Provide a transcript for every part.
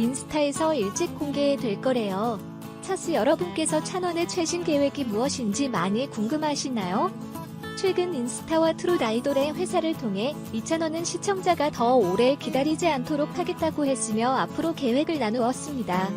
인스타에서 일찍 공개될 거래요. 차스 여러분께서 찬원의 최신 계획이 무엇인지 많이 궁금하시나요? 최근 인스타와 트롯 아이돌의 회사를 통해 이찬원은 시청자가 더 오래 기다리지 않도록 하겠다고 했으며 앞으로 계획을 나누었습니다.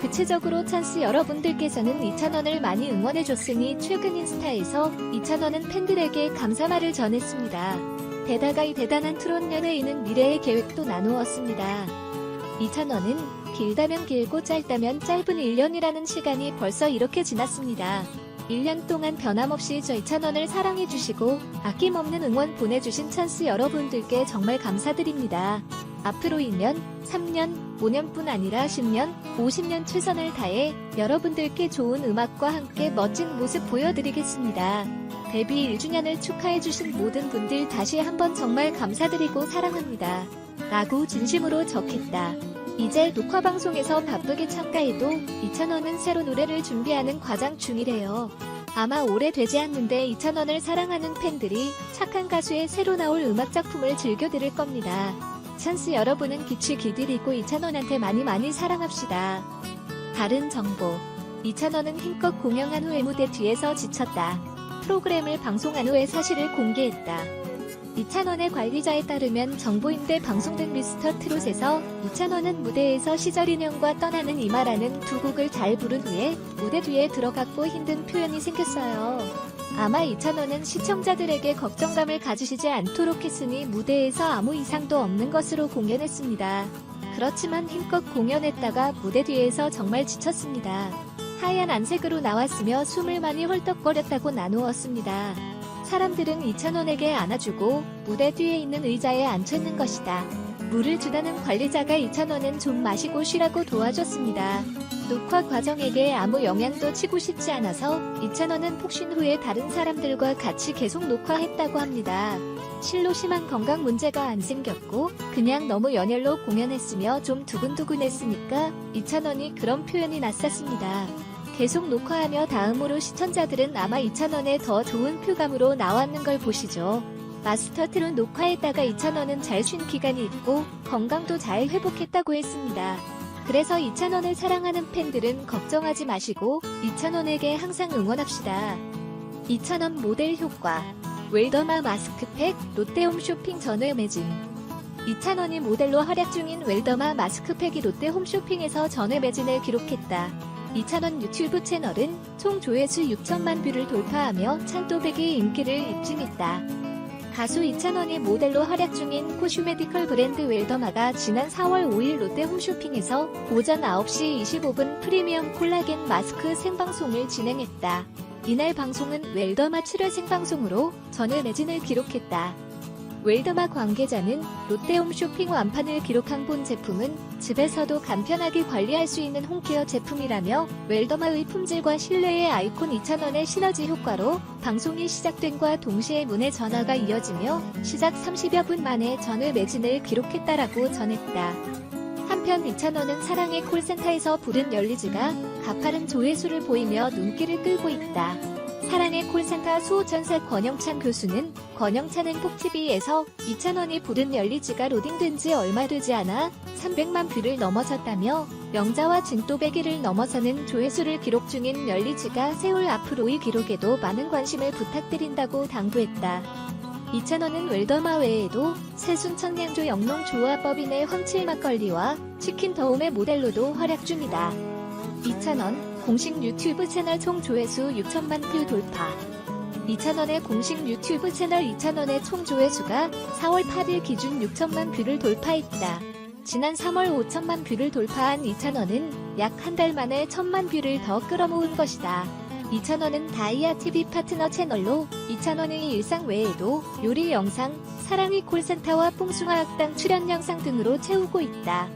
구체적으로 찬스 여러분들께서는 이찬원을 많이 응원해줬으니 최근 인스타에서 이찬원은 팬들에게 감사말을 전했습니다. 게다가 이 대단한 트롯 연예인은 미래의 계획도 나누었습니다. 이찬원은 길다면 길고 짧다면 짧은 1년이라는 시간이 벌써 이렇게 지났습니다. 1년 동안 변함없이 저 이찬원을 사랑해주시고 아낌없는 응원 보내주신 찬스 여러분들께 정말 감사드립니다. 앞으로 2년, 3년, 5년뿐 아니라 10년, 50년 최선을 다해 여러분들께 좋은 음악과 함께 멋진 모습 보여드리겠습니다. 데뷔 1주년을 축하해주신 모든 분들 다시 한번 정말 감사드리고 사랑합니다. 라고 진심으로 적혔다. 이제 녹화방송에서 바쁘게 참가해도 이찬원은 새로 노래를 준비하는 과정 중이래요. 아마 오래되지 않는데 이찬원을 사랑하는 팬들이 착한 가수의 새로 나올 음악작품을 즐겨 들을 겁니다. 찬스 여러분은 기치 기들이고 이찬원한테 많이 많이 사랑합시다. 다른 정보. 이찬원은 힘껏 공연한 후에 무대 뒤에서 지쳤다. 프로그램을 방송한 후에 사실을 공개했다. 이찬원의 관리자에 따르면 정보인대 방송된 미스터 트롯에서 이찬원은 무대에서 시절 인형과 떠나는 이마라는 두 곡을 잘 부른 후에 무대 뒤에 들어갔고 힘든 표현이 생겼어요. 아마 이찬원은 시청자들에게 걱정감을 가지시지 않도록 했으니 무대에서 아무 이상도 없는 것으로 공연했습니다. 그렇지만 힘껏 공연했다가 무대 뒤에서 정말 지쳤습니다. 하얀 안색으로 나왔으며 숨을 많이 헐떡거렸다고 나누었습니다. 사람들은 이찬원에게 안아주고 무대 뒤에 있는 의자에 앉혀있는 것이다. 물을 주다는 관리자가 이찬원은 좀 마시고 쉬라고 도와줬습니다. 녹화 과정에게 아무 영향도 치고 싶지 않아서 이찬원은 폭신 후에 다른 사람들과 같이 계속 녹화했다고 합니다. 실로 심한 건강 문제가 안 생겼고 그냥 너무 연혈로 공연했으며 좀 두근두근했으니까 이찬원이 그런 표현이 났었습니다. 계속 녹화하며 다음으로 시청자들은 아마 2,000원에 더 좋은 표감으로 나왔는 걸 보시죠. 마스터 트롯 녹화했다가 2,000원은 잘 쉰 기간이 있고 건강도 잘 회복했다고 했습니다. 그래서 2,000원을 사랑하는 팬들은 걱정하지 마시고 2,000원에게 항상 응원합시다. 2,000원 모델 효과 웰더마 마스크팩 롯데홈 쇼핑 전회 매진 2,000원이 모델로 활약 중인 웰더마 마스크팩이 롯데 홈 쇼핑에서 전회 매진을 기록했다. 이찬원 유튜브 채널은 총 조회수 6천만 뷰를 돌파하며 찬또백의 인기를 입증했다. 가수 이찬원이 모델로 활약 중인 코슈메디컬 브랜드 웰더마가 지난 4월 5일 롯데 홈쇼핑에서 오전 9시 25분 프리미엄 콜라겐 마스크 생방송을 진행했다. 이날 방송은 웰더마 7회 생방송으로 전회 매진을 기록했다. 웰더마 관계자는 롯데홈 쇼핑 완판을 기록한 본 제품은 집에서도 간편하게 관리할 수 있는 홈케어 제품이라며 웰더마의 품질과 신뢰의 아이콘 2,000원의 시너지 효과로 방송이 시작된과 동시에 문의 전화가 이어지며 시작 30여 분 만에 전을 매진을 기록했다라고 전했다. 한편 2,000원은 사랑의 콜센터에서 부른 열리지가 가파른 조회수를 보이며 눈길을 끌고 있다. 사랑의 콜센터 수호천사 권영찬 교수는 권영찬 행복TV에서 2,000원이 부른 열리지가 로딩된 지 얼마 되지 않아 300만 뷰를 넘어섰다며 명자와 진또배기를 넘어서는 조회수를 기록 중인 열리지가 세월 앞으로의 기록에도 많은 관심을 부탁드린다고 당부했다. 2,000원은 웰더마 외에도 새순천냥조 영농조화법인의 황칠 막걸리와 치킨 더움의 모델로도 활약 중이다. 2,000원 공식 유튜브 채널 총 조회수 6천만 뷰 돌파. 2,000원의 공식 유튜브 채널 2,000원의 총 조회수가 4월 8일 기준 6천만 뷰를 돌파했다. 지난 3월 5천만 뷰를 돌파한 2,000원은 약 한 달 만에 1천만 뷰를 더 끌어모은 것이다. 2,000원은 다이아 TV 파트너 채널로 2,000원의 일상 외에도 요리 영상, 사랑의 콜센터와 뽕숭아 학당 출연 영상 등으로 채우고 있다.